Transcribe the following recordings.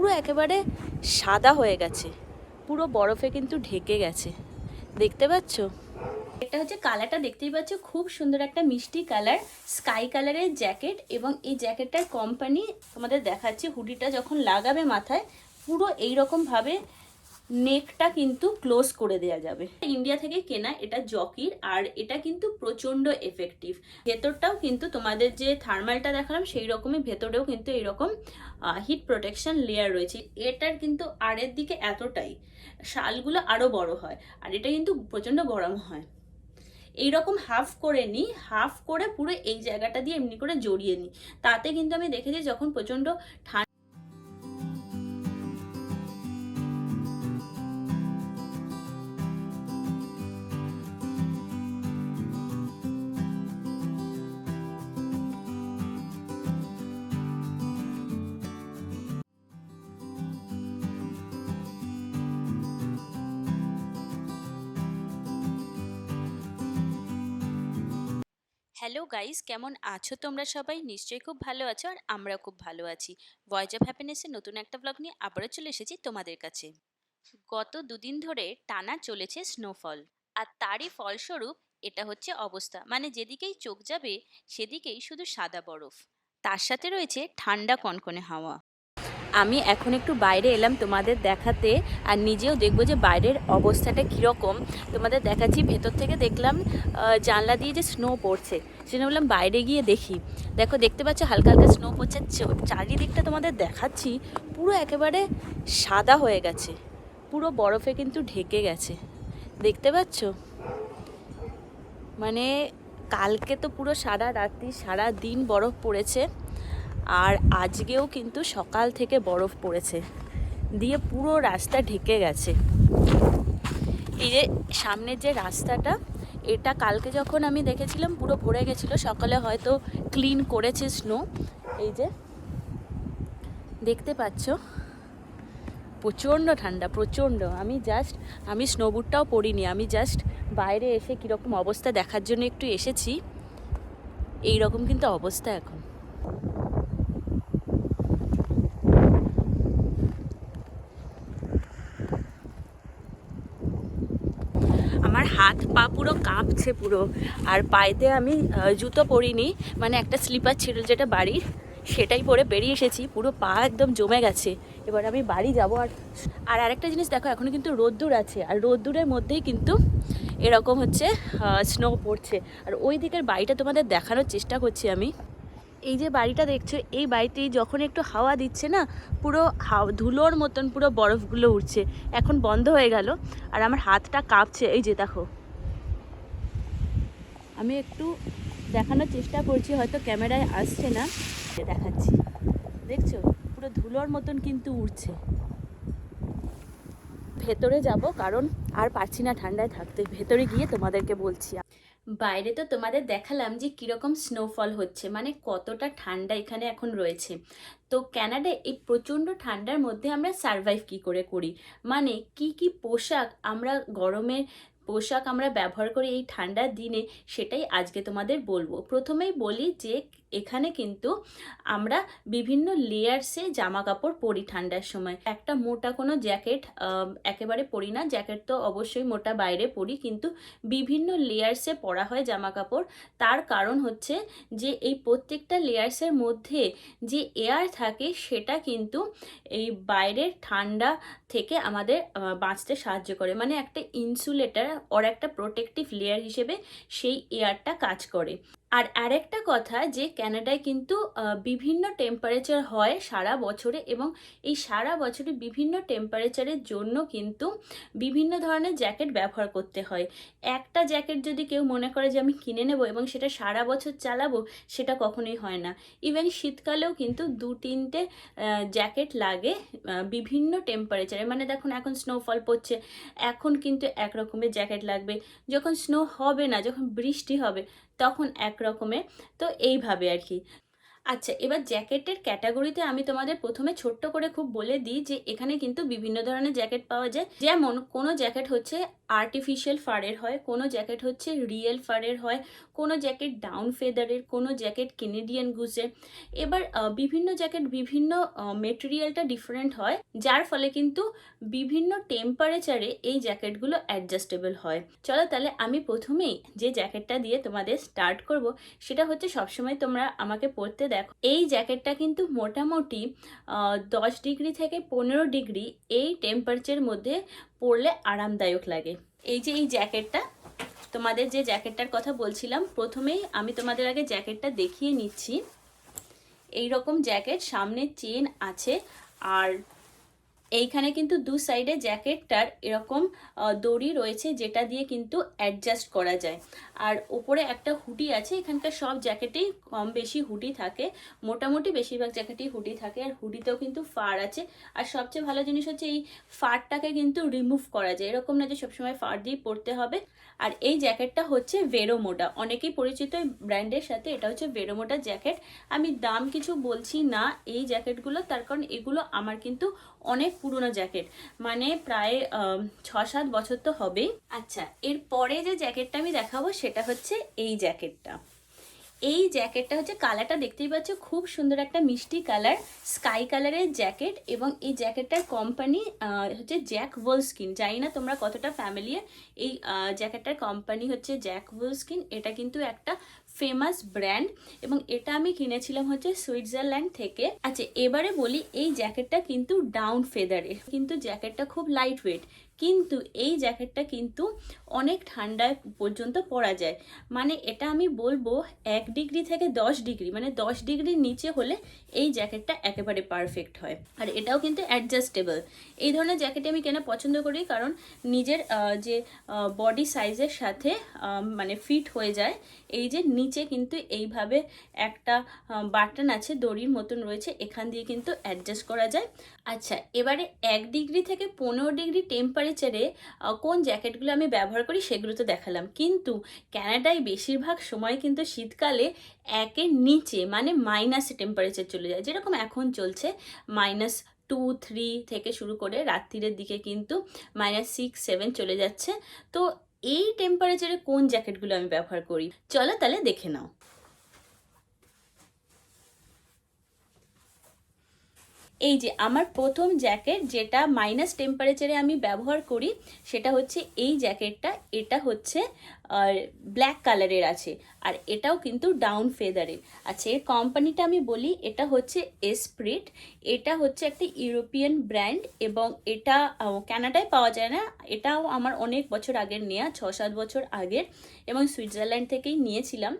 পুরো একেবারে সাদা হয়ে গেছে। পুরো বরফে কিন্তু ঢেকে গেছে। দেখতে পাচ্ছ? এটা হচ্ছে কালারটা দেখতেই পাচ্ছ, খুব সুন্দর একটা মিষ্টি কালার, স্কাই কালারের জ্যাকেট এবং এই জ্যাকেটটার কোম্পানি তোমাদের দেখাচ্ছে, হুডিটা যখন লাগাবে মাথায়, পুরো এইরকমভাবে রকম ভাবে নেকটা কিন্তু ক্লোজ করে দেওয়া যাবে। ইন্ডিয়া থেকে কেনা এটা জকির, আর এটা কিন্তু প্রচণ্ড এফেক্টিভ ভেতরটাও কিন্তু তোমাদের যে থার্মালটা দেখালাম, সেই রকমই ভেতরেও কিন্তু এইরকম হিট প্রোটেকশন লেয়ার রয়েছে। এটার কিন্তু আড়ের দিকে এতটাই, শালগুলো আরও বড় হয়, আর এটা কিন্তু প্রচণ্ড গরম হয়। এইরকম হাফ করে নিই হাফ করে পুরো এই জায়গাটা দিয়ে এমনি করে জড়িয়ে নিই তাতে কিন্তু আমি দেখেছি যখন প্রচণ্ড ঠান্ডা গাইস কেমন আছো তোমরা সবাই? নিশ্চয়ই খুব ভালো আছো আর আমরা খুব ভালো আছি। ভয়েস অফ হ্যাপিনেসের নতুন একটা ব্লগ নিয়ে আবারও চলে এসেছি তোমাদের কাছে। গত দুদিন ধরে টানা চলেছে স্নোফল আর তারই ফলস্বরূপ এটা হচ্ছে অবস্থা। মানে যেদিকেই চোখ যাবে, সেদিকেই শুধু সাদা বরফ। তার সাথে রয়েছে ঠান্ডা কনকনে হাওয়া। আমি এখন একটু বাইরে এলাম তোমাদের দেখাতে, আর নিজেও দেখব যে বাইরের অবস্থাটা কীরকম। তোমাদের দেখাচ্ছি, ভেতর থেকে দেখলাম জানলা দিয়ে যে স্নো পড়ছে সেটা বললাম বাইরে গিয়ে দেখি। দেখো, দেখতে পাচ্ছ হালকা হালকা স্নো পড়ছে চারিদিকটা তোমাদের দেখাচ্ছি, পুরো একেবারে সাদা হয়ে গেছে, পুরো বরফে কিন্তু ঢেকে গেছে। দেখতে পাচ্ছ? মানে কালকে তো পুরো সারা রাত্রি, সারা দিন বরফ পড়েছে। আর আজকেও কিন্তু সকাল থেকে বরফ পড়েছে। দিয়ে পুরো রাস্তা ঢেকে গেছে। এই যে সামনের যে রাস্তাটা, এটা কালকে যখন আমি দেখেছিলাম, পুরো ভরে গেছিল। সকালে হয়তো ক্লিন করেছে স্নো। এই যে, দেখতে পাচ্ছ? প্রচণ্ড ঠান্ডা, প্রচণ্ড। আমি জাস্ট আমি স্নোবুটটাও পরিনি আমি জাস্ট বাইরে এসে কীরকম অবস্থা দেখার জন্য একটু এসেছি। এই রকম কিন্তু অবস্থা এখন আমার হাত, পা পুরো কাঁপছে পুরো। আর পায়েতে আমি জুতো পরিনি মানে একটা স্লিপার ছিল যেটা বাড়ির, সেটাই পরে বেরিয়ে এসেছি, পুরো পা একদম জমে গেছে। এবার আমি বাড়ি যাব। আর আর আরেকটা জিনিস দেখো, এখনও কিন্তু রোদ্দুর আছে। আর রোদ্দুরের মধ্যেই কিন্তু এরকম হচ্ছে স্নো পড়ছে। আর ওই দিকের বাড়িটা তোমাদের দেখানোর চেষ্টা করছি আমি। এই যে বাড়িটা দেখছ, এই বাড়িতেই যখন একটু হাওয়া দিচ্ছে না, পুরো হাওয়া ধুলোর মতন পুরো বরফগুলো উঠছে এখন বন্ধ হয়ে গেল। আর আমার হাতটা কাঁপছে। এই যে দেখো। আমি একটু দেখানোর চেষ্টা করছি, হয়তো ক্যামেরায় আসছে না। দেখাচ্ছি। দেখছ? পুরো ধুলোর মতন কিন্তু উঠছে ভেতরে যাব কারণ আর পারছি না ঠান্ডায় থাকতে। ভেতরে গিয়ে তোমাদেরকে বলছি। বাইরে তো তোমাদের দেখালাম যে কীরকম স্নোফল হচ্ছে মানে কতটা ঠান্ডা এখানে এখন রয়েছে। তো ক্যানাডায় এই প্রচণ্ড ঠান্ডার মধ্যে আমরা সারভাইভ কি করে করি? মানে কি কি পোশাক আমরা গরমের পোশাক আমরা ব্যবহার করি এই ঠান্ডার দিনে সেটাই আজকে তোমাদের বলব। প্রথমেই বলি যে এখানে কিন্তু আমরা বিভিন্ন লেয়ার্সে জামা কাপড় পরি ঠান্ডার সময়। একটা মোটা কোনো জ্যাকেট একেবারে পরি না। জ্যাকেট তো অবশ্যই মোটা বাইরে পরি, কিন্তু বিভিন্ন লেয়ার্সে পরা হয় জামা কাপড় তার কারণ হচ্ছে যে এই প্রত্যেকটা লেয়ার্সের মধ্যে যে এয়ার থাকে, সেটা কিন্তু এই বাইরের ঠান্ডা থেকে আমাদের বাঁচতে সাহায্য করে। মানে একটা ইনসুলেটার ওর একটা প্রোটেক্টিভ লেয়ার হিসেবে সেই এয়ারটা কাজ করে। আর আরেকটা কথা যে ক্যানাডায় কিন্তু বিভিন্ন টেম্পারেচার হয় সারা বছরে এবং এই সারা বছরে বিভিন্ন টেম্পারেচারের জন্য কিন্তু বিভিন্ন ধরনের জ্যাকেট ব্যবহার করতে হয়। একটা জ্যাকেট যদি কেউ মনে করে যে আমি কিনে নেব এবং সেটা সারা বছর চালাবো, সেটা কখনোই হয় না। ইভেন শীতকালেও কিন্তু দু তিনটে জ্যাকেট লাগে বিভিন্ন টেম্পারেচারে মানে দেখুন, এখন স্নোফল পড়ছে, এখন কিন্তু এক রকমের জ্যাকেট লাগবে। যখন স্নো হবে না, যখন বৃষ্টি হবে তখন এক রকমের তো এইভাবে আর কি। আচ্ছা এবার জ্যাকেটের ক্যাটাগরিতে আমি তোমাদের প্রথমে ছোট্ট করে খুব বলে দিই যে এখানে কিন্তু বিভিন্ন ধরনের জ্যাকেট পাওয়া যায়। যেমন কোনো জ্যাকেট হচ্ছে আর্টিফিশিয়াল ফারের হয়, কোনো জ্যাকেট হচ্ছে রিয়েল ফারের হয়, কোনো জ্যাকেট ডাউন ফেদারের কোনো জ্যাকেট কেনেডিয়ান গুজের এবার বিভিন্ন জ্যাকেট বিভিন্ন মেটেরিয়ালটা ডিফারেন্ট হয়, যার ফলে কিন্তু বিভিন্ন টেম্পারেচারে এই জ্যাকেটগুলো অ্যাডজাস্টেবল হয়। চলো তাহলে আমি প্রথমেই যে জ্যাকেটটা দিয়ে তোমাদের স্টার্ট করব, সেটা হচ্ছে সবসময় তোমরা আমাকে পরতে দেখো, এই জ্যাকেটটা কিন্তু মোটামুটি দশ ডিগ্রি থেকে পনেরো ডিগ্রি এই টেম্পারেচার মধ্যে পরলে আরামদায়ক লাগে। এই যে এই জ্যাকেটটা, তোমাদের যে জ্যাকেটটার কথা বলছিলাম, প্রথমেই আমি তোমাদের আগে জ্যাকেটটা দেখিয়ে নিচ্ছি। এই রকম জ্যাকেট সামনে চেন আছে, আর এইখানে কিন্তু দু সাইডে জ্যাকেটটার এরকম দড়ি রয়েছে যেটা দিয়ে কিন্তু অ্যাডজাস্ট করা যায়। আর ওপরে একটা হুডি আছে, এখানকার সব জ্যাকেটেই কম বেশি হুডি থাকে। মোটামুটি বেশিরভাগ জ্যাকেটেই হুডি থাকে, আর হুডিতেও কিন্তু ফার আছে। আর সবচেয়ে ভালো জিনিস হচ্ছে এই ফারটাকে কিন্তু রিমুভ করা যায়। এরকম না যে সবসময় ফার দিয়ে পরতে হবে। আর এই জ্যাকেটটা হচ্ছে ভেরোমোটা অনেকেই পরিচিত ব্র্যান্ডের সাথে, এটা হচ্ছে ভেরোমোটা জ্যাকেট আমি দাম কিছু বলছি না এই জ্যাকেটগুলো তার কারণ এগুলো আমার কিন্তু অনেক পুরনো জ্যাকেট। মানে প্রায় ছ সাত বছর তো হবেই। আচ্ছা। এরপরে যে জ্যাকেটটা আমি দেখাবো সেটা হচ্ছে এই জ্যাকেটটা। এই জ্যাকেটটা হচ্ছে কালারটা দেখতেই পাচ্ছ খুব সুন্দর একটা মিষ্টি কালার স্কাই কালারের জ্যাকেট এবং এই জ্যাকেটটার কোম্পানি হচ্ছে জ্যাক স্কিন জানি না তোমরা কতটা ফ্যামিলিয়ার এই জ্যাকেটটার কোম্পানি হচ্ছে জ্যাক স্কিন এটা কিন্তু একটা ফেমাস ব্র্যান্ড এবং এটা আমি কিনেছিলাম হচ্ছে সুইজারল্যান্ড থেকে। আচ্ছা এবারে বলি এই জ্যাকেটটা কিন্তু ডাউন ফেদারের কিন্তু জ্যাকেটটা খুব লাইট ওয়েট কিন্তু এই জ্যাকেটটা কিন্তু অনেক ঠান্ডায় পর্যন্ত পরা যায়। মানে এটা আমি বলব এক ডিগ্রি থেকে দশ ডিগ্রি মানে দশ ডিগ্রির নিচে হলে এই জ্যাকেটটা একেবারে পারফেক্ট হয়। আর এটাও কিন্তু অ্যাডজাস্টেবল এই ধরনের জ্যাকেট আমি কেনা পছন্দ করি কারণ নিজের যে বডি সাইজের সাথে মানে ফিট হয়ে যায়। এই যে নিচে কিন্তু এইভাবে একটা বাটন আছে, দড়ির মতন রয়েছে, এখান দিয়ে কিন্তু অ্যাডজাস্ট করা যায়। আচ্ছা এবারে এক ডিগ্রি থেকে পনেরো ডিগ্রি টেম্পারেচারে কোন জ্যাকেটগুলো আমি ব্যবহার করি সেগুলো তো দেখালাম। কিন্তু ক্যানাডায় বেশিরভাগ সময় কিন্তু শীতকালে একের নিচে মানে মাইনাসে টেম্পারেচার চলে যায়। যেরকম এখন চলছে মাইনাস টু থ্রি থেকে শুরু করে রাত্রিরের দিকে কিন্তু মাইনাস সিক্স সেভেন চলে যাচ্ছে। তো এই টেম্পারেচারে কোন জ্যাকেটগুলো আমি ব্যবহার করি? চলো তাহলে দেখে নাও। এই যে আমার প্রথম জ্যাকেট যেটা মাইনাস টেম্পারেচারে আমি ব্যবহার করি সেটা হচ্ছে এই জ্যাকেটটা এটা হচ্ছে ব্ল্যাক কালারের আছে আর এটাও কিন্তু ডাউন ফেদারের আচ্ছা এর কোম্পানিটা আমি বলি এটা হচ্ছে এসপ্রিট এটা হচ্ছে একটা ইউরোপিয়ান ব্র্যান্ড এবং এটা আহ, কানাডায় পাওয়া যায় না এটাও আমার অনেক বছর আগের নেওয়া ছ সাত বছর আগের এবং সুইজারল্যান্ড থেকেই নিয়েছিলাম।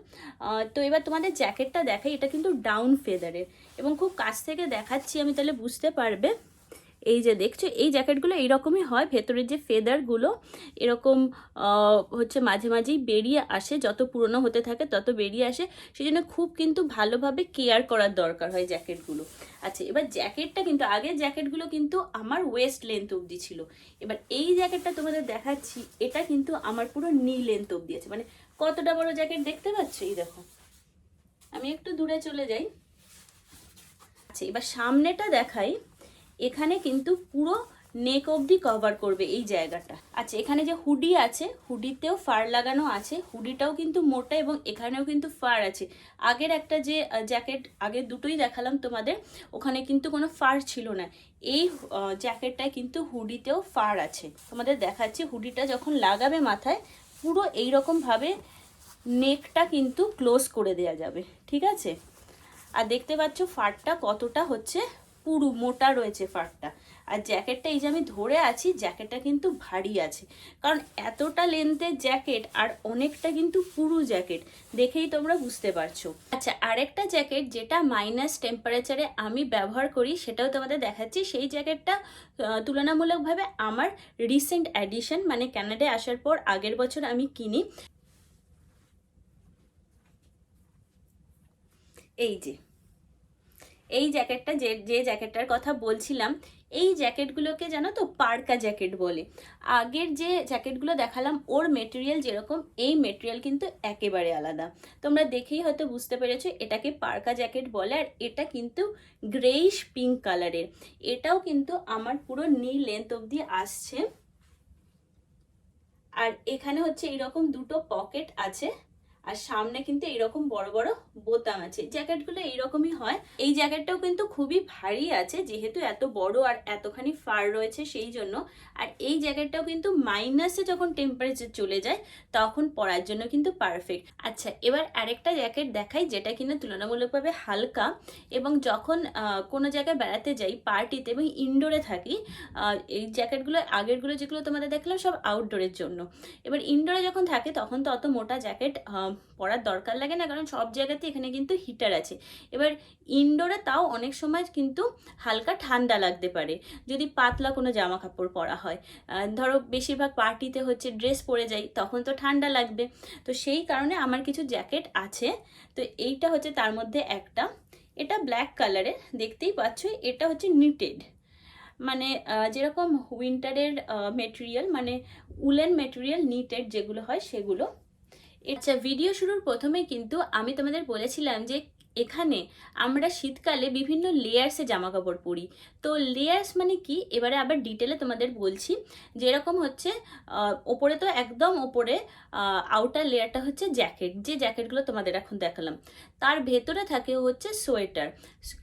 তো এবার তোমাদের জ্যাকেটটা দেখাই এটা কিন্তু ডাউন ফেদারের এবং খুব কাছ থেকে দেখাচ্ছি, আমি তাহলে বুঝতে পারবে। এই যে দেখছ, এই জ্যাকেটগুলো এইরকমই হয়, ভেতরের যে ফেদারগুলো এরকম হচ্ছে মাঝে মাঝেই বেরিয়ে আসে, যত পুরনো হতে থাকে তত বেরিয়ে আসে। সেই জন্য খুব কিন্তু ভালোভাবে কেয়ার করার দরকার হয় জ্যাকেটগুলো। আচ্ছা এবার জ্যাকেটটা কিন্তু, আগের জ্যাকেটগুলো কিন্তু আমার ওয়েস্ট লেন্থ অবধি ছিল। এবার এই জ্যাকেটটা তোমাদের দেখাচ্ছি, এটা কিন্তু আমার পুরো নি লেন্থ অবধি আছে। মানে কতটা বড় জ্যাকেট দেখতে পাচ্ছ? এই দেখো। আমি একটু দূরে চলে যাই। আচ্ছা এবার সামনেটা দেখাই, এখানে কিন্তু পুরো নেক অবধি কভার করবে এই জায়গাটা। আচ্ছা এখানে যে হুডি আছে, হুডিতেও ফার লাগানো আছে, হুডিটাও কিন্তু মোটা এবং এখানেও কিন্তু ফার আছে। আগের একটা যে জ্যাকেট আগে দুটোই দেখালাম তোমাদের, ওখানে কিন্তু কোনো ফার ছিল না। এই জ্যাকেটটায় কিন্তু হুডিতেও ফার আছে। তোমাদের দেখাচ্ছি, হুডিটা যখন লাগাবে মাথায়, পুরো এইরকমভাবে নেকটা কিন্তু ক্লোজ করে দেওয়া যাবে, ঠিক আছে? আর দেখতে পাচ্ছ ফারটা কতটা হচ্ছে পুরু, মোটা রয়েছে ফারটা আর জ্যাকেটটা এই যে আমি ধরে আছি, জ্যাকেটটা কিন্তু ভারী আছে। কারণ এতটা লেন্থের জ্যাকেট আর অনেকটা কিন্তু পুরু জ্যাকেট, দেখেই তোমরা বুঝতে পারছ। আচ্ছা আরেকটা জ্যাকেট যেটা মাইনাস টেম্পারেচারে আমি ব্যবহার করি, সেটাও তোমাদের দেখাচ্ছি। সেই জ্যাকেটটা তুলনামূলকভাবে আমার রিসেন্ট অ্যাডিশন মানে ক্যানাডায় আসার পর আগের বছর আমি কিনি। এই যে, এই জ্যাকেটটা যে যে জ্যাকেটটার কথা বলছিলাম, এই জ্যাকেটগুলোকে জানো তো পার্কা জ্যাকেট বলে। আগের যে জ্যাকেটগুলো দেখালাম, ওর মেটেরিয়াল যেরকম, এই মেটেরিয়াল কিন্তু একেবারে আলাদা। তোমরা দেখেই হয়তো বুঝতে পেরেছ, এটাকে পার্কা জ্যাকেট বলে, আর এটা কিন্তু গ্রেইশ পিঙ্ক কালারের। এটাও কিন্তু আমার পুরো নি লেন্থ অবধি আসছে। আর এখানে হচ্ছে এরকম দুটো পকেট আছে। আর সামনে কিন্তু এরকম বড় বড় বোতাম আছে। জ্যাকেটগুলো এইরকমই হয়। এই জ্যাকেটটাও কিন্তু খুবই ভারী আছে, যেহেতু এত বড় আর এতখানি ফার রয়েছে সেই জন্য। আর এই জ্যাকেটটাও কিন্তু মাইনাসে যখন টেম্পারেচার চলে যায়, তখন পরার জন্য কিন্তু পারফেক্ট আচ্ছা এবার আরেকটা জ্যাকেট দেখাই, যেটা কিনা তুলনামূলকভাবে হালকা এবং যখন কোনো জায়গায় বেড়াতে যাই পার্টিতে এবং ইনডোরে থাকি এই জ্যাকেটগুলো, আগেরগুলো যেগুলো তোমাদের দেখলাম সব আউটডোরের জন্য। এবার ইনডোরে যখন থাকে, তখন তো অত মোটা জ্যাকেট পরার দরকার লাগে না, কারণ সব জায়গাতে এখানে কিন্তু হিটার আছে। এবার ইনডোরে তাও অনেক সময় কিন্তু হালকা ঠান্ডা লাগতে পারে। যদি পাতলা কোনো জামা কাপড় পরা হয় ধরো বেশিরভাগ পার্টিতে হচ্ছে ড্রেস পরে যাই, তখন তো ঠান্ডা লাগবে। তো সেই কারণে আমার কিছু জ্যাকেট আছে। তো এইটা হচ্ছে তার মধ্যে একটা। এটা ব্ল্যাক কালারের দেখতেই পাচ্ছ, এটা হচ্ছে নিটেড মানে যেরকম উইন্টারের মেটেরিয়াল মানে উলেন মেটেরিয়াল নিটেড যেগুলো হয়, সেগুলো আচ্ছা ভিডিও শুরুর প্রথমে কিন্তু আমি তোমাদের বলেছিলাম যে এখানে আমরা শীতকালে বিভিন্ন লেয়ার্সে জামা কাপড় পরি। তো লেয়ার্স মানে কি? এবারে আবার ডিটেলে তোমাদের বলছি। যেরকম হচ্ছে ওপরে তো একদম ওপরে আউটার লেয়ারটা হচ্ছে জ্যাকেট যে জ্যাকেটগুলো তোমাদের এখন দেখালাম। তার ভেতরে থাকে হচ্ছে সোয়েটার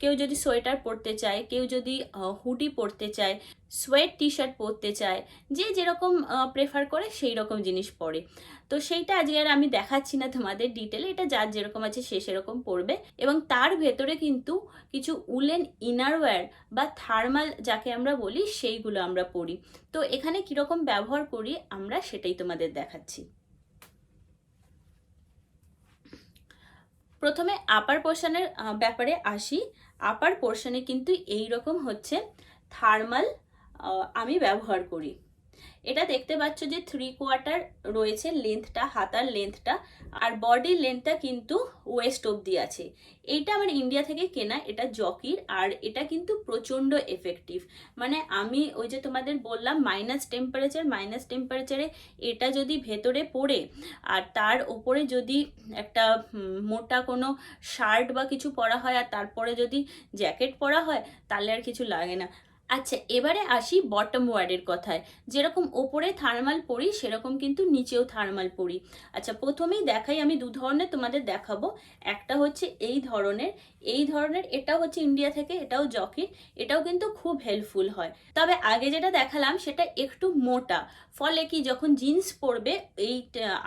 কেউ যদি সোয়েটার পরতে চায়, কেউ যদি হুডি পরতে চায় সোয়েট টি শার্ট পরতে চায়, যে যেরকম প্রেফার করে সেই রকম জিনিস পরে। তো সেইটা আজকে আর আমি দেখাচ্ছি না তোমাদের ডিটেলে এটা যার যেরকম আছে সে সেরকম পড়বে এবং তার ভেতরে কিন্তু কিছু উলেন ইনারওয়্যার বা থার্মাল যাকে আমরা বলি, সেইগুলো আমরা পড়ি তো এখানে কীরকম ব্যবহার করি আমরা সেটাই তোমাদের দেখাচ্ছি। প্রথমে আপার পোর্শনের ব্যাপারে আসি। আপার পোর্শনে কিন্তু এই রকম হচ্ছে থার্মাল আমি ব্যবহার করি। এটা দেখতে পাচ্ছ যে থ্রি কোয়ার্টার রয়েছে লেন্থটা হাতার লেন্থটা আর বডির লেন্থটা কিন্তু ওয়েস্ট অবধি আছে। এইটা আমার ইন্ডিয়া থেকে কেনা, এটা জকির আর এটা কিন্তু প্রচণ্ড এফেক্টিভ মানে আমি ওই যে তোমাদের বললাম মাইনাস টেম্পারেচার মাইনাস টেম্পারেচারে এটা যদি ভেতরে পড়ে, আর তার ওপরে যদি একটা মোটা কোনো শার্ট বা কিছু পরা হয়, আর তারপরে যদি জ্যাকেট পরা হয়, তাহলে আর কিছু লাগে না। আচ্ছা এবারে আসি বটম ওয়ার্ডের কথায়। যেরকম ওপরে থার্মাল পরি, সেরকম কিন্তু নিচেও থার্মাল পরি। আচ্ছা প্রথমেই দেখাই আমি দু ধরনের তোমাদের দেখাবো। একটা হচ্ছে এই ধরনের। এই ধরনের, এটাও হচ্ছে ইন্ডিয়া থেকে, এটাও জকির এটাও কিন্তু খুব হেল্পফুল হয়। তবে আগে যেটা দেখালাম, সেটা একটু মোটা। ফলে কি যখন জিন্স পরবে, এই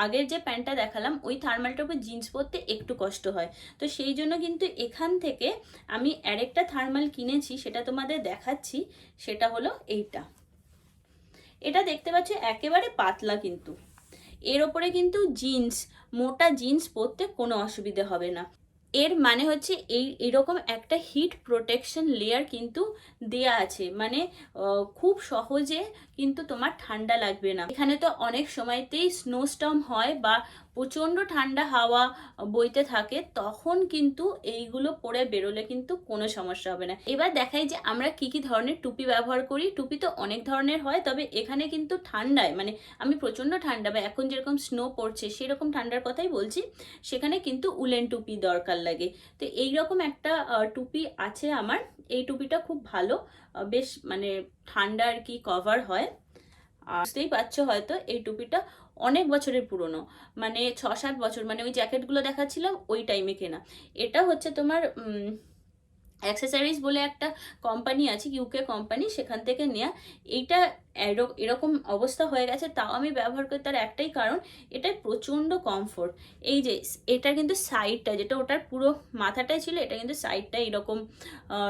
আগের যে প্যান্টটা দেখালাম, ওই থার্মালটার উপর জিন্স পরতে একটু কষ্ট হয়। তো সেই জন্য কিন্তু এখান থেকে আমি আরেকটা থার্মাল কিনেছি, সেটা তোমাদের দেখাচ্ছি, সেটা হলো এইটা। এটা দেখতে পাচ্ছ, একেবারে পাতলা কিন্তু। এর ওপরে কিন্তু জিন্স মোটা জিন্স পরতে কোনো অসুবিধে হবে না। এর মানে হচ্ছে এই, এরকম একটা হিট প্রোটেকশন লেয়ার কিন্তু দেয়া আছে। মানে খুব সহজে কিন্তু তোমার ঠান্ডা লাগবে না। এখানে তো অনেক সময়তেই স্নোস্টর্ম হয় বা প্রচণ্ড ঠান্ডা হাওয়া বইতে থাকে, তখন কিন্তু এইগুলো পরে বেরোলে কিন্তু কোনো সমস্যা হবে না। এবার দেখাই যে আমরা কি কি ধরনের টুপি ব্যবহার করি। টুপি তো অনেক ধরনের হয়, তবে এখানে কিন্তু ঠান্ডায় মানে আমি প্রচণ্ড ঠান্ডা বা এখন যেরকম স্নো পড়ছে, সেরকম ঠান্ডার কথাই বলছি, সেখানে কিন্তু উলেন টুপি দরকার লাগে। তো এইরকম একটা টুপি আছে আমার। এই টুপিটা খুব ভালো বেশ মানে ঠান্ডা আর কি কভার হয়। বুঝতেই পারছ হয়তো এই টুপিটা অনেক বছরের পুরনো মানে ছ সাত বছর মানে ওই জ্যাকেটগুলো দেখাচ্ছিলাম ওই টাইমে কেনা। এটা হচ্ছে তোমার অ্যাক্সেসরিজ বলে একটা কোম্পানি আছে ইউকে কোম্পানি সেখান থেকে নেওয়া এইটা এরো- এরকম অবস্থা হয়ে গেছে, তাও আমি ব্যবহার করি। তার একটাই কারণ এটা প্রচণ্ড কমফোর্ট এই যে, এটা কিন্তু সাইডটা যেটা ওটার পুরো মাথাটাই ছিল, এটা কিন্তু সাইডটা এরকম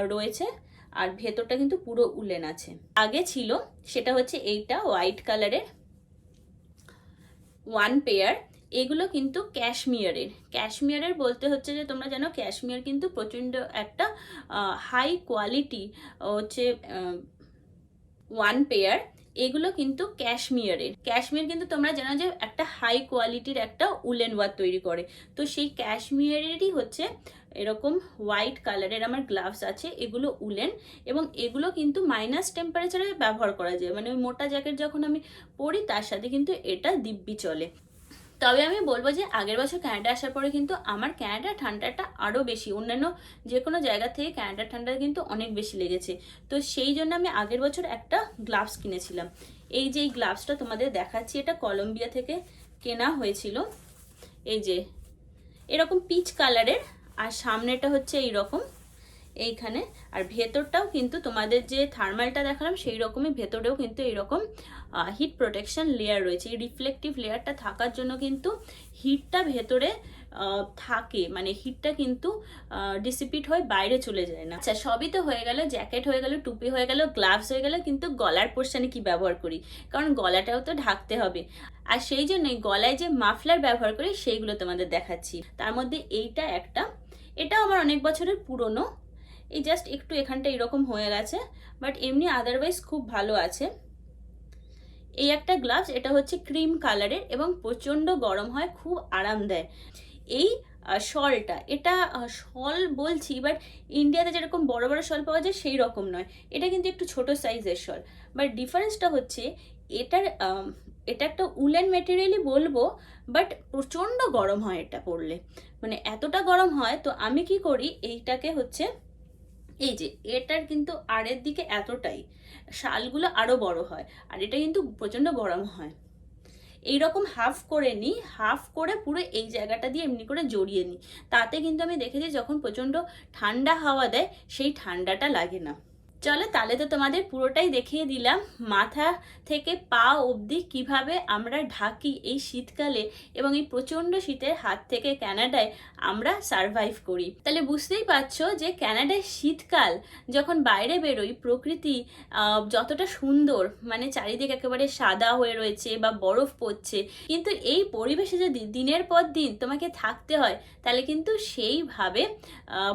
রয়েছে। আর ভেতরটা কিন্তু পুরো উলেন আছে। আগে ছিল, সেটা হচ্ছে এইটা হোয়াইট কালারের ওয়ান পেয়ার এগুলো কিন্তু ক্যাশমিয়ারের ক্যাশমিয়ারের বলতে হচ্ছে যে, তোমরা জানো ক্যাশমিয়ার কিন্তু প্রচণ্ড একটা হাই কোয়ালিটি হচ্ছে ওয়ান পেয়ার এগুলো কিন্তু ক্যাশমিয়ারের ক্যাশমিয়ার কিন্তু তোমরা জানো যে, একটা হাই কোয়ালিটির একটা উলেন ওয়ার তৈরি করে। তো সেই ক্যাশমিয়ারেরই হচ্ছে এরকম হোয়াইট কালারের আমার গ্লাভস আছে, এগুলো উলেন এবং এগুলো কিন্তু মাইনাস টেম্পারেচারে ব্যবহার করা যায়। মানে ওই মোটা জ্যাকেট যখন আমি পরি, তার সাথে কিন্তু এটা দিব্যি চলে। তবে আমি বলব যে আগের বছর ক্যানাডা আসার পরে কিন্তু আমার ক্যানাডা ঠান্ডাটা আরও বেশি। অন্যান্য যে কোনো জায়গা থেকে ক্যানাডা ঠান্ডা কিন্তু অনেক বেশি লেগেছে। তো সেই জন্য আমি আগের বছর একটা গ্লাভস কিনেছিলাম। এই যে এই গ্লাভসটা তোমাদের দেখাচ্ছি, এটা কলম্বিয়া থেকে কেনা হয়েছিল। এই যে, এরকম পিচ কালারের আর সামনেটা হচ্ছে এই রকম এইখানে। আর ভেতরটাও কিন্তু তোমাদের যে থার্মালটা দেখালাম সেই রকমই ভেতরেও কিন্তু এইরকম হিট প্রোটেকশন লেয়ার রয়েছে। এই রিফ্লেকটিভ লেয়ারটা থাকার জন্য কিন্তু হিটটা ভেতরে থাকে। মানে হিটটা কিন্তু ডিসিপিট হয়ে বাইরে চলে যায় না। আচ্ছা সবই তো হয়ে গেল জ্যাকেট হয়ে গেল, টুপি হয়ে গেল গ্লাভস হয়ে গেল, কিন্তু গলার পোর্শনে কি ব্যবহার করি? কারণ গলাটাও তো ঢাকতে হবে। আর সেই জন্যই গলায় যে মাফলার ব্যবহার করি, সেইগুলো তোমাদের দেখাচ্ছি। তার মধ্যে এইটা একটা। এটাও আমার অনেক বছরের পুরনো। এই জাস্ট একটু এখানটা এরকম হয়ে গেছে বাট এমনি আদারওয়াইজ খুব ভালো আছে। এই একটা গ্লাভস এটা হচ্ছে ক্রিম কালারের এবং প্রচণ্ড গরম হয়, খুব আরাম দেয়। এই শলটা, এটা শল বলছি বাট ইন্ডিয়াতে যেরকম বড় বড় শল পাওয়া যায় সেই রকম নয়। এটা কিন্তু একটু ছোট সাইজের শল। বাট ডিফারেন্সটা হচ্ছে, এটার এটা একটা উলেন মেটেরিয়ালই বলব বাট প্রচণ্ড গরম হয় এটা পরলে। মানে এতটা গরম হয়, তো আমি কি করি, এইটাকে হচ্ছে এই যে, এটার কিন্তু আড়ের দিকে এতটাই, শালগুলো আরও বড় হয়, আর এটা কিন্তু প্রচণ্ড গরম হয়। এই রকম হাফ করে নিই হাফ করে পুরো এই জায়গাটা দিয়ে এমনি করে জড়িয়ে নিই তাতে কিন্তু আমি দেখেছি যখন প্রচণ্ড ঠান্ডা হাওয়া দেয়, সেই ঠান্ডাটা লাগে না। চলো তাহলে তো তোমাদের পুরোটাই দেখিয়ে দিলাম। মাথা থেকে পা অবধি কীভাবে আমরা ঢাকি এই শীতকালে এবং এই প্রচণ্ড শীতের হাত থেকে ক্যানাডায় আমরা সারভাইভ করি। তাহলে বুঝতেই পারছ যে ক্যানাডায় শীতকাল যখন বাইরে বেরোই, প্রকৃতি যতটা সুন্দর মানে চারিদিকে একেবারে সাদা হয়ে রয়েছে বা বরফ পড়ছে, কিন্তু এই পরিবেশে যদি দিনের পর দিন তোমাকে থাকতে হয়, তাহলে কিন্তু সেইভাবে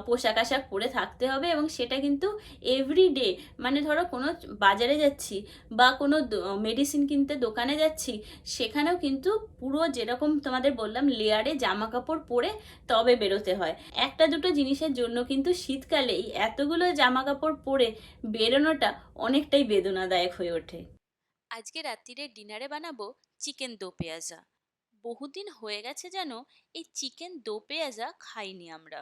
পোশাক আশাক পরে থাকতে হবে এবং সেটা কিন্তু এভরি ডে মানে ধরো কোনো বাজারে যাচ্ছি বা কোনো মেডিসিন কিনতে দোকানে যাচ্ছি, সেখানেও কিন্তু পুরো যেরকম তোমাদের বললাম লেয়ারে জামা কাপড় পরে তবে বেরোতে হয়। একটা দুটো জিনিসের জন্য কিন্তু শীতকালে এই এতগুলো জামা কাপড় পরে বেরোনোটা অনেকটাই বেদনাদায়ক হয়ে ওঠে। আজকে রাত্রিরে ডিনারে বানাবো চিকেন দো পেঁয়াজা। বহুদিন হয়ে গেছে যেন এই চিকেন দো পেঁয়াজা খাইনি আমরা।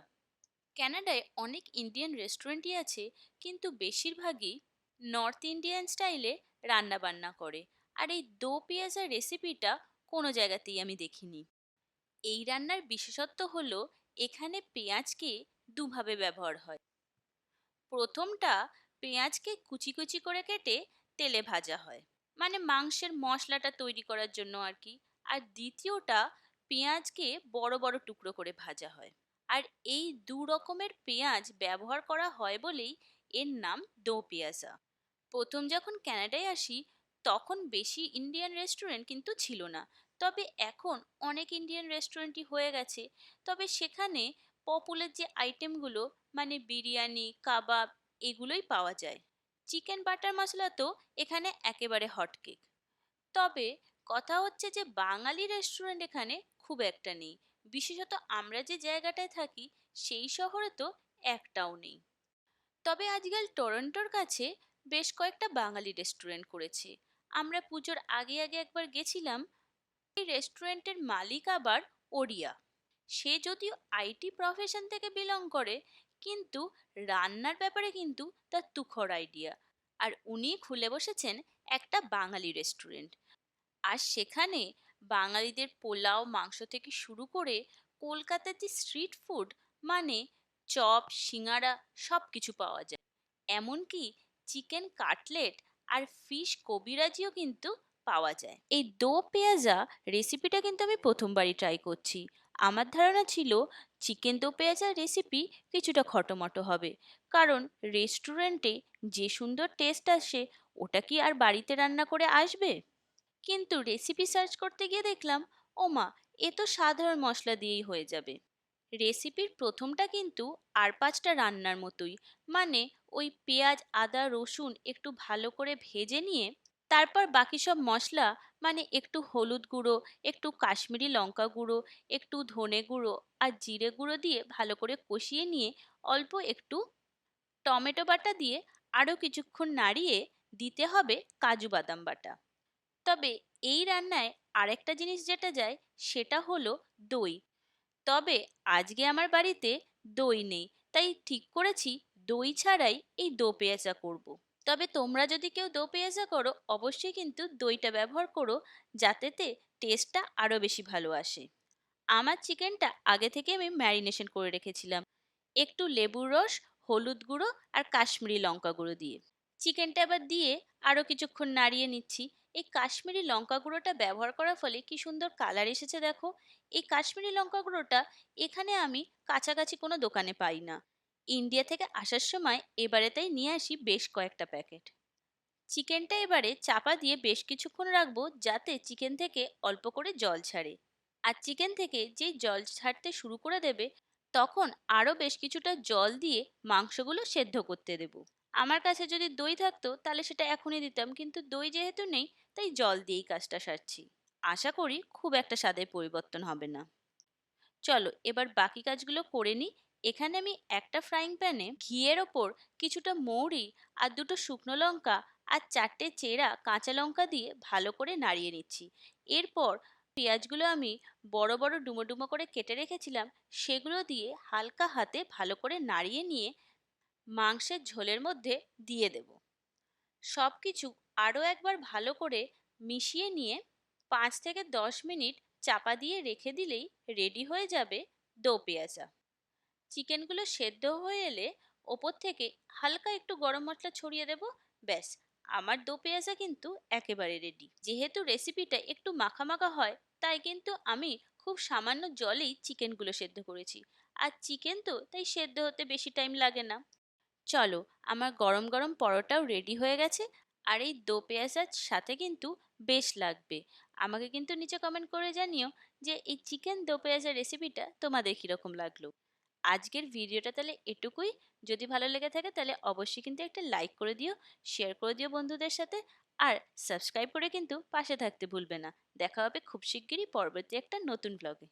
ক্যানাডায় অনেক ইন্ডিয়ান রেস্টুরেন্টই আছে, কিন্তু বেশিরভাগই নর্থ ইন্ডিয়ান স্টাইলে রান্না বান্না করে। আর এই দো পেঁয়াজার রেসিপিটা কোনো জায়গাতেই আমি দেখিনি। এই রান্নার বিশেষত্ব হলো, এখানে পেঁয়াজকে দুভাবে ব্যবহার হয়। প্রথমটা পেঁয়াজকে কুচি কুচি করে কেটে তেলে ভাজা হয়। মানে মাংসের মশলাটা তৈরি করার জন্য আর কি। আর দ্বিতীয়টা পেঁয়াজকে বড় বড় টুকরো করে ভাজা হয়। আর এই দু রকমের পেঁয়াজ ব্যবহার করা হয় বলেই এর নাম দো পেঁয়াজা প্রথম যখন কানাডায় আসি, তখন বেশি ইন্ডিয়ান রেস্টুরেন্ট কিন্তু ছিল না। তবে এখন অনেক ইন্ডিয়ান রেস্টুরেন্টই হয়ে গেছে। তবে সেখানে পপুলার যে আইটেমগুলো মানে বিরিয়ানি, কাবাব, এগুলোই পাওয়া যায়। চিকেন বাটার মশলা তো এখানে একেবারে হটকেক তবে কথা হচ্ছে যে বাঙালি রেস্টুরেন্ট এখানে খুব একটা নেই। বিশেষত আমরা যে জায়গাটায় থাকি, সেই শহরে তো একটাও নেই। তবে আজকাল টরন্টোর কাছে বেশ কয়েকটা বাঙালি রেস্টুরেন্ট করেছে। আমরা পুজোর আগে আগে একবার গেছিলাম, এই রেস্টুরেন্টের মালিক আবার ওড়িয়া। সে যদিও আইটি প্রফেশন থেকে বিলং করে, কিন্তু রান্নার ব্যাপারে কিন্তু তার তুখর আইডিয়া আর উনি খুলে বসেছেন একটা বাঙালি রেস্টুরেন্ট আর সেখানে বাঙালিদের পোলাও, মাংস থেকে শুরু করে কলকাতার যে স্ট্রিট ফুড মানে চপ, সিঙ্গারা সব কিছু পাওয়া যায়। এমনকি চিকেন কাটলেট আর ফিশ কবিরাজিও কিন্তু পাওয়া যায়। এই দো পেঁয়াজা রেসিপিটা কিন্তু আমি প্রথমবারই ট্রাই করছি। আমার ধারণা ছিল চিকেন দো পেঁয়াজার রেসিপি কিছুটা খটোমটো হবে। কারণ রেস্টুরেন্টে যে সুন্দর টেস্ট আসে, ওটা কি আর বাড়িতে রান্না করে আসবে? কিন্তু রেসিপি সার্চ করতে গিয়ে দেখলাম, ওমা, এ তো সাধারণ মশলা দিয়েই হয়ে যাবে। রেসিপির প্রথমটা কিন্তু আর পাঁচটা রান্নার মতোই মানে ওই পেঁয়াজ, আদা, রসুন একটু ভালো করে ভেজে নিয়ে, তারপর বাকি সব মশলা মানে একটু হলুদ গুঁড়ো, একটু কাশ্মীরি লঙ্কা গুঁড়ো, একটু ধনে গুঁড়ো আর জিরে গুঁড়ো দিয়ে ভালো করে কষিয়ে নিয়ে অল্প একটু টমেটো বাটা দিয়ে আরও কিছুক্ষণ নাড়িয়ে দিতে হবে কাজু বাদাম বাটা। তবে এই রান্নায় আরেকটা জিনিস যেটা যায়, সেটা হলো দই। তবে আজকে আমার বাড়িতে দই নেই, তাই ঠিক করেছি দই ছাড়াই এই দো পেঁয়াজা করব। তবে তোমরা যদি কেউ দো পেঁয়াজা করো, অবশ্যই কিন্তু দইটা ব্যবহার করো, যাতেতে টেস্টটা আরও বেশি ভালো আসে। আমার চিকেনটা আগে থেকে আমি ম্যারিনেশন করে রেখেছিলাম। একটু লেবুর রস, হলুদ গুঁড়ো আর কাশ্মীরি লঙ্কা গুঁড়ো দিয়ে। চিকেনটা এবার দিয়ে আরও কিছুক্ষণ নাড়িয়ে নিচ্ছি। এই কাশ্মীরি লঙ্কা গুঁড়োটা ব্যবহার করার ফলে কি সুন্দর কালার এসেছে দেখো। এই কাশ্মীরি লঙ্কা গুঁড়োটা এখানে আমি কাছাকাছি কোনো দোকানে পাই না। ইন্ডিয়া থেকে আসার সময় এবারে তাই নিয়ে আসি বেশ কয়েকটা প্যাকেট চিকেনটা এবারে চাপা দিয়ে বেশ কিছুক্ষণ রাখব যাতে চিকেন থেকে অল্প করে জল ছাড়ে। আর চিকেন থেকে যেই জল ছাড়তে শুরু করে দেবে, তখন আরও বেশ কিছুটা জল দিয়ে মাংসগুলো সেদ্ধ করতে দেব। আমার কাছে যদি দই থাকতো, তাহলে সেটা এখনই দিতাম। কিন্তু দই যেহেতু নেই, তাই জল দিয়েই কাজটা সারছি। আশা করি খুব একটা স্বাদের পরিবর্তন হবে না। চলো, এবার বাকি কাজগুলো করে নিই। এখানে আমি একটা ফ্রাইং প্যানে ঘিয়ের ওপর কিছুটা মৌরি আর দুটো শুকনো লঙ্কা আর চারটে চেরা কাঁচা লঙ্কা দিয়ে ভালো করে নাড়িয়ে নিচ্ছি। এরপর পেঁয়াজগুলো আমি বড় বড় ডুমো ডুমো করে কেটে রেখেছিলাম, সেগুলো দিয়ে হালকা হাতে ভালো করে নাড়িয়ে নিয়ে মাংসের ঝোলের মধ্যে দিয়ে দেব। সব কিছু আরও একবার ভালো করে মিশিয়ে নিয়ে পাঁচ থেকে দশ মিনিট চাপা দিয়ে রেখে দিলেই রেডি হয়ে যাবে দো পেঁয়াজা। চিকেনগুলো সেদ্ধ হয়ে এলে ওপর থেকে হালকা একটু গরম মশলা ছড়িয়ে দেব। ব্যাস, আমার দো পেঁয়াজা কিন্তু একেবারে রেডি। যেহেতু রেসিপিটা একটু মাখা মাখা হয়, তাই কিন্তু আমি খুব সামান্য জলেই চিকেনগুলো সেদ্ধ করেছি। আর চিকেন তো, তাই সেদ্ধ হতে বেশি টাইম লাগে না। চলো, আমার গরম গরম পরোটাও রেডি হয়ে গেছে, আর এই দো পেঁয়াজার সাথে কিন্তু বেশ লাগবে। আমাকে কিন্তু নিচে কমেন্ট করে জানিও যে এই চিকেন দো পেঁয়াজার রেসিপিটা তোমাদের কীরকম লাগল। আজকের ভিডিওটা তাহলে এটুকুই। যদি ভালো লেগে থাকে তাহলে অবশ্যই কিন্তু একটা লাইক করে দিও শেয়ার করে দিও বন্ধুদের সাথে, আর সাবস্ক্রাইব করে কিন্তু পাশে থাকতে ভুলবে না। দেখা হবে খুব শিগগিরই পরবর্তী একটা নতুন ব্লগে